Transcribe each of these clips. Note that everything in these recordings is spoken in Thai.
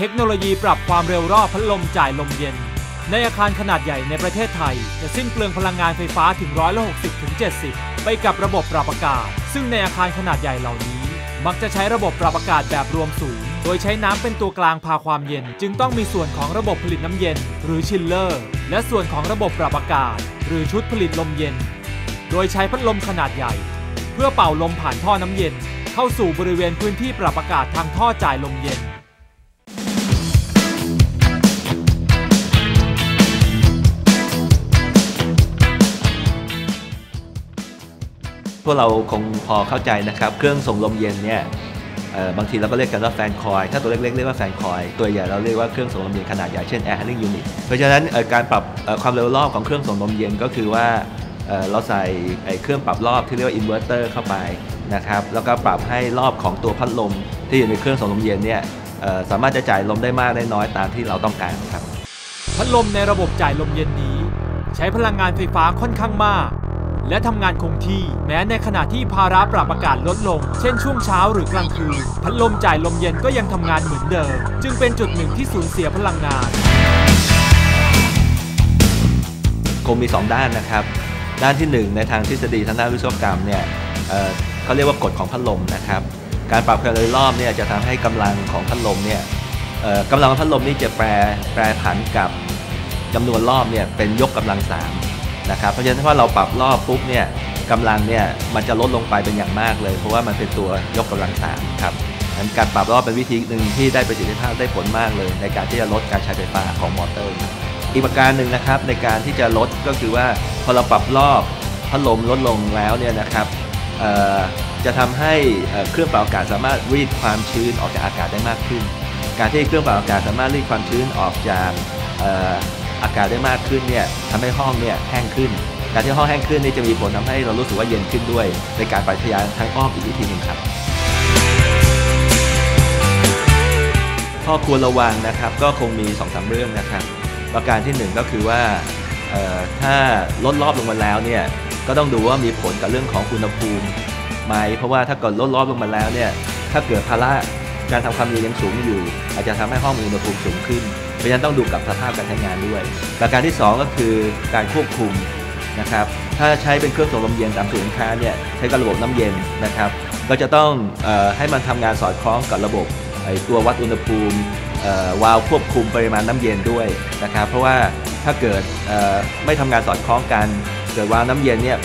เทคโนโลยีปรับความเร็วรอบพัดลมจ่ายลมเย็น ในอาคารขนาดใหญ่ในประเทศไทย จะสิ้นเปลืองพลังงานไฟฟ้าถึงร้อยละ60ถึง70 ไปกับระบบปรับอากาศ ซึ่งในอาคารขนาดใหญ่เหล่านี้ มักจะใช้ระบบปรับอากาศแบบรวมสูง โดยใช้น้ำเป็นตัวกลางพาความเย็น จึงต้องมีส่วนของระบบผลิตน้ำเย็น หรือชิลเลอร์ และส่วนของระบบปรับอากาศ หรือชุดผลิตลมเย็น โดยใช้พัดลมขนาดใหญ่ เพื่อเป่าลมผ่านท่อน้ำเย็น เข้าสู่บริเวณพื้นที่ปรับอากาศทางท่อจ่ายลมเย็น วกเราคงพอเข้าใจนะครับ เครื่องส่งลมเย็นเนี่ยบางทีเราก็เรียกกันว่าแฟนคอย ถ้าตัวเล็กๆเรียกว่าแฟนคอย ตัวใหญ่เราเรียกว่าเครื่องส่งลมเย็นขนาดใหญ่เช่น air handling unit เพราะฉะนั้นการปรับความเร็วรอบของเครื่องส่งลมเย็นก็คือว่าเราใส่เครื่องปรับรอบที่เรียกว่าอินเวอร์เตอร์เข้าไปนะครับ แล้วก็ปรับให้รอบของตัวพัดลม ที่อยู่ในเครื่องส่งลมเย็นเนี่ยสามารถจะจ่ายลมได้มากได้น้อยตามที่เราต้องการครับ พัดลมในระบบจ่ายลมเย็นนี้ ใช้พลังงานไฟฟ้าค่อนข้างมาก และทำงานคงที่ แม้ในขณะที่ภาระปรับอากาศลดลง เช่นช่วงเช้าหรือกลางคืน พัดลมจ่ายลมเย็นก็ยังทำงานเหมือนเดิม จึงเป็นจุดหนึ่งที่สูญเสียพลังงาน คงมี 2 ด้านนะครับ ด้านที่ 1 ในทางทฤษฎีทางด้านวิศวกรรมเนี่ยเเขาเรียกว่ากฎของพัดลมนะครับ การปรับความเร็วรอบเนี่ยจะทำให้กำลังของพัดลมเนี่ยกำลังของพัดลมนี่จะแปรแปรผันกับจำนวนรอบเนี่ยเป็นยกกำลัง3 นะครับ เพราะฉะนั้นถ้าเราปรับรอบปุ๊บเนี่ยกำลังเนี่ยมันจะลดลงไปเป็นอย่างมากเลย เพราะว่ามันเป็นตัวยกกำลัง3ครับงั้นการปรับรอบเป็นวิธีหนึ่งที่ได้ประสิทธิภาพได้ผลมากเลย ในการที่จะลดการใช้ไฟฟ้าของมอเตอร์ อีกประการหนึ่งนะครับในการที่จะลดก็คือว่าพอเราปรับรอบพัดลมลดลงแล้วเนี่ยนะครับจะทำให้เครื่องปรับอากาศสามารถรีดความชื้นออกจากอากาศได้มากขึ้น การที่เครื่องปรับอากาศสามารถรีดความชื้นออกจาก อากาศได้มากขึ้นเนี่ยทำให้ห้องเนี่ยแห้งขึ้น การที่ห้องแห้งขึ้นนี่จะมีผลทำให้เรารู้สึกว่าเย็นขึ้นด้วย ในการปฏิกิริยาทางอ้อมอีกวิธีหนึ่งครับข้อควรระวังนะครับก็คงมี2อสเรื่องนะครับ ประการที่ 1 ก็คือว่าถ้าลดรอบลงมาแล้วเนี่ยก็ต้องดูว่ามีผลกับเรื่องของอุณหภูมิไหมเพราะว่าถ้าเกิดลดรอบลงมาแล้วเนี่ยถ้าเกิดภาระการทำความเย็นยังสูงอยู่ อาจจะทำให้ห้องมีอุณหภูมิสูงขึ้น เพราะฉะนั้นต้องดูกับสภาพการใช้งานด้วย ประการที่ 2 ก็คือการควบคุมนะครับ ถ้าใช้เป็นเครื่องส่งลมเย็นตามศูนย์การค้าเนี่ยใช้กับระบบน้ำเย็นนะครับ ก็จะต้องออให้มันทำงานสอดคล้องกับระบบตัววัดอุณหภูมิวาล์วควบคุมปริมาณน้ำเย็นด้วยนะครับ เพราะว่าถ้าเกิดไม่ทำงานสอดคล้องกัน เกิดวาล์วน้ำเย็นเนี่ย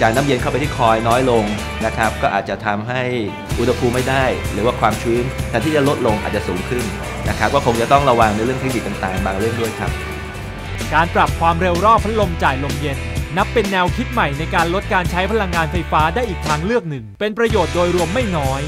จ่ายน้ำเย็นเข้าไปที่คอยน้อยลงนะครับ ก็อาจจะทำให้อุณหภูมิไม่ได้ หรือว่าความชื้นแทนที่จะลดลงอาจจะสูงขึ้น นะครับก็คงจะต้องระวังในเรื่องเทคนิคต่างๆ บางเรื่องด้วยครับ การปรับความเร็วรอบพัดลมจ่ายลมเย็น นับเป็นแนวคิดใหม่ในการลดการใช้พลังงานไฟฟ้าได้อีกทางเลือกหนึ่ง เป็นประโยชน์โดยรวมไม่น้อย